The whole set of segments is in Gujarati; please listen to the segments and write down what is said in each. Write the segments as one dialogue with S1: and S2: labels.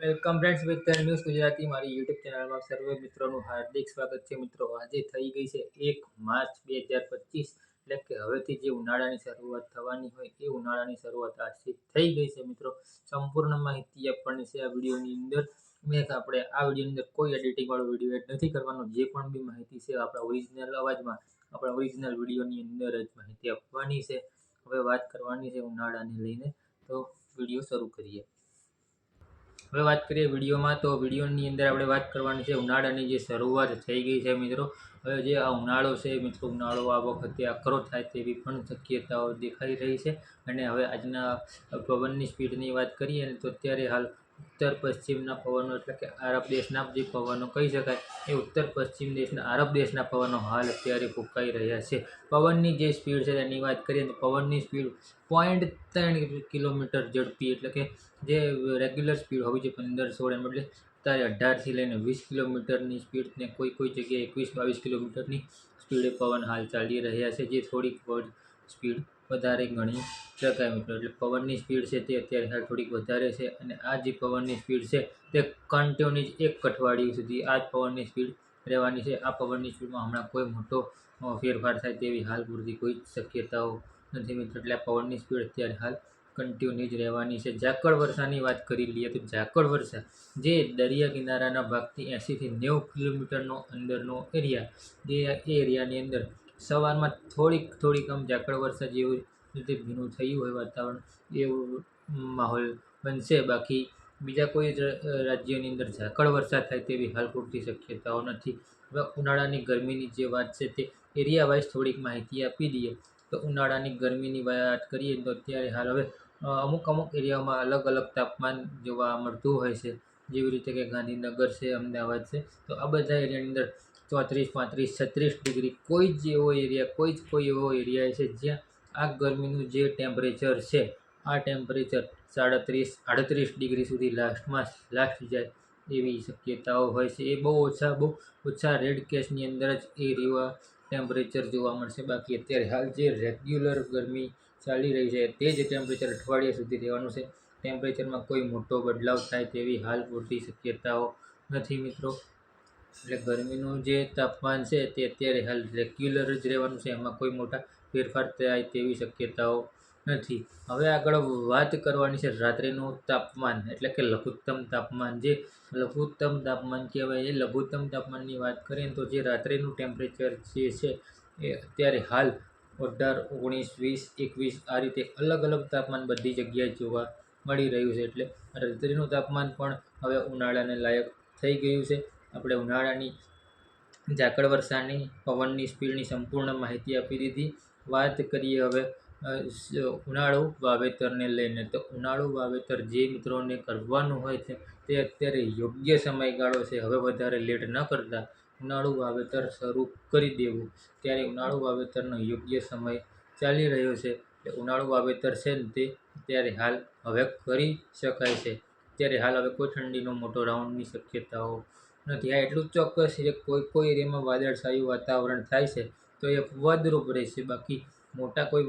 S1: Welcome friends with news Gujarati મારી યુટ્યુબ ચેનલમાં સર્વે મિત્રોનું હાર્દિક સ્વાગત છે મિત્રો. આજે થઈ ગઈ છે એક માર્ચ બે હજાર પચીસ, એટલે કે હવેથી જે ઉનાળાની શરૂઆત થવાની હોય એ ઉનાળાની શરૂઆત આજથી થઈ ગઈ છે મિત્રો. સંપૂર્ણ માહિતી આપણને છે આ વિડીયોની અંદર. મેં આપણે આ વિડીયોની અંદર કોઈ એડિટિંગવાળો વીડિયો એડ નથી કરવાનો. જે પણ બી માહિતી છે આપણા ઓરિજિનલ અવાજમાં, આપણા ઓરિજિનલ વિડીયોની અંદર જ માહિતી આપવાની છે. હવે વાત કરવાની છે ઉનાળાને લઈને. તો વીડિયો શરૂ કરીએ. હવે વાત કરીએ વિડીયોમાં, તો વિડીયોની અંદર આપણે વાત કરવાની છે ઉનાળાની જે શરૂઆત થઈ ગઈ છે મિત્રો. હવે જે આ ઉનાળો છે મિત્રો, ઉનાળો આ વખતે આકરો થાય તેવી પણ શક્યતાઓ દેખાઈ રહી છે. અને હવે આજના પવનની સ્પીડની વાત કરીએ તો અત્યારે હાલ ઉત્તર પશ્ચિમના પવનો, એટલે કે આરબ દેશના જે પવનો કહી શકાય, એ ઉત્તર પશ્ચિમ દેશના, આરબ દેશના પવનો હાલ અત્યારે ફૂંકાઈ રહ્યા છે. પવનની જે સ્પીડ છે તેની વાત કરીએ તો પવનની સ્પીડ પોઈન્ટ ત્રણ કિલોમીટર ઝડપી, એટલે કે જે રેગ્યુલર સ્પીડ હોવી જોઈએ, પંદર સોળ એમ એટલે અત્યારે અઢારથી લઈને વીસ કિલોમીટરની સ્પીડ ને કોઈ કોઈ જગ્યાએ એકવીસ બાવીસ કિલોમીટરની સ્પીડે પવન હાલ ચાલી રહ્યા છે. જે થોડીક સ્પીડ વધારે ગણી શકાય મિત્રો એટલે પવનની સ્પીડ છે તે અત્યારે હાલ થોડીક વધારે છે અને આ જે પવનની સ્પીડ છે તે કન્ટિન્યુઅસ એક અઠવાડિયું સુધી આ જ પવનની સ્પીડ રહેવાની છે. આ પવનની સ્પીડમાં હમણાં કોઈ મોટો ફેરફાર થાય તેવી હાલ પૂરતી કોઈ શક્યતાઓ નથી મિત્રો. એટલે આ પવનની સ્પીડ અત્યારે હાલ કન્ટિન્યુ જ રહેવાની છે. ઝાકળ વર્ષાની વાત કરી લઈએ તો ઝાકળ વર્ષા જે દરિયા કિનારાના ભાગથી એંસીથી નેવું કિલોમીટરનો અંદરનો એરિયા, જે એ એરિયાની અંદર સવારમાં થોડીક થોડીક આમ ઝાકળ વરસાદ જેવું રીતે ભીનું થયું હોય વાતાવરણ, એવું માહોલ બનશે. બાકી બીજા કોઈ રાજ્યોની અંદર ઝાકળ વરસાદ થાય તેવી હાલ પૂરતી શક્યતાઓ નથી. હવે ઉનાળાની ગરમીની જે વાત છે તે એરિયા વાઇઝ થોડીક માહિતી આપી દઈએ. તો ઉનાળાની ગરમીની વાત કરીએ તો અત્યારે હાલ હવે અમુક અમુક એરિયામાં અલગ અલગ તાપમાન જોવા મળતું હોય છે. જેવી રીતે કે ગાંધીનગર છે, અમદાવાદ છે. તો આ બધા એરિયાની અંદર ચોત્રીસ, પાંત્રીસ, છત્રીસ ડિગ્રી કોઈ જ એવો એરિયા, કોઈ જ કોઈ એવો એરિયા છે જ્યાં આ ગરમીનું જે ટેમ્પરેચર છે, આ ટેમ્પરેચર સાડત્રીસ, આડત્રીસ ડિગ્રી સુધી લાસ્ટમાં, લાસ્ટ જાય એવી શક્યતાઓ હોય છે. એ બહુ ઓછા બહુ ઓછા રેડ કેસની અંદર જ એ રીવા ટેમ્પરેચર જોવા મળશે. બાકી અત્યારે હાલ જે રેગ્યુલર ગરમી ચાલી રહી છે, તે જ ટેમ્પરેચર અઠવાડિયા સુધી રહેવાનું છે. ટેમ્પરેચરમાં કોઈ મોટો બદલાવ થાય તેવી હાલ પૂરતી શક્યતાઓ નથી મિત્રો. એટલે ગરમીનું જે તાપમાન છે તે અત્યારે હાલ રેગ્યુલર જ રહેવાનું છે. એમાં કોઈ મોટા ફેરફાર થાય તેવી શક્યતાઓ નથી. હવે આગળ વાત કરવાની છે રાત્રિનું તાપમાન, એટલે કે લઘુત્તમ તાપમાન. જે લઘુત્તમ તાપમાન કહેવાય, એ લઘુત્તમ તાપમાનની વાત કરીએ તો જે રાત્રિનું ટેમ્પરેચર જે છે એ અત્યારે હાલ અઢાર, ઓગણીસ, વીસ, એકવીસ આ રીતે અલગ અલગ તાપમાન બધી જગ્યાએ જોવા મળી રહ્યું છે. એટલે રાત્રિનું તાપમાન પણ હવે ઉનાળાને લાયક થઈ ગયું છે. આપણે ઉનાળાની ઝાકળ વર્ષાની પવનની, સ્પીડની સંપૂર્ણ માહિતી આપી દીધી. વાત કરીએ હવે ઉનાળુ વાવેતરને લઈને. તો ઉનાળુ વાવેતર જે મિત્રોને કરવાનું હોય છે, તે અત્યારે યોગ્ય સમયગાળો છે. હવે વધારે લેટ ન કરતા ઉનાળુ વાવેતર શરૂ કરી દેવું. ત્યારે ઉનાળુ વાવેતરનો યોગ્ય સમય ચાલી રહ્યો છે. એટલે ઉનાળુ વાવેતર છે ને તે અત્યારે હાલ હવે કરી શકાય છે. ત્યારે હાલ હવે કોઈ ઠંડીનો મોટો રાઉન્ડની શક્યતાઓ નથી. આ એટલું ચોક્કસ છે કોઈ કોઈ એરિયામાં વાદળછાયું વાતાવરણ થાય છે, તો એ અપવાદરૂપ રહેશે. બાકી મોટા કોઈ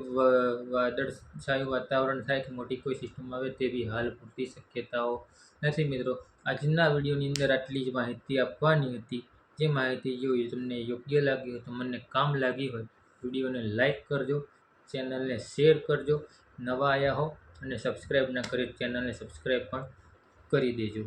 S1: વાદળછાયું વાતાવરણ થાય કે મોટી કોઈ સિસ્ટમ આવે તેવી હાલ પૂરતી શક્યતાઓ નથી મિત્રો. આજના વિડીયોની અંદર આટલી જ માહિતી આપવાની હતી. જે માહિતી જોઈએ તમને યોગ્ય લાગી હોય, તો મને કામ લાગી હોય, વિડીયોને લાઇક કરજો, ચેનલને શેર કરજો, નવા આવ્યા હો અને સબસ્ક્રાઈબ ના કરી ચેનલને સબસ્ક્રાઈબ પણ કરી દેજો.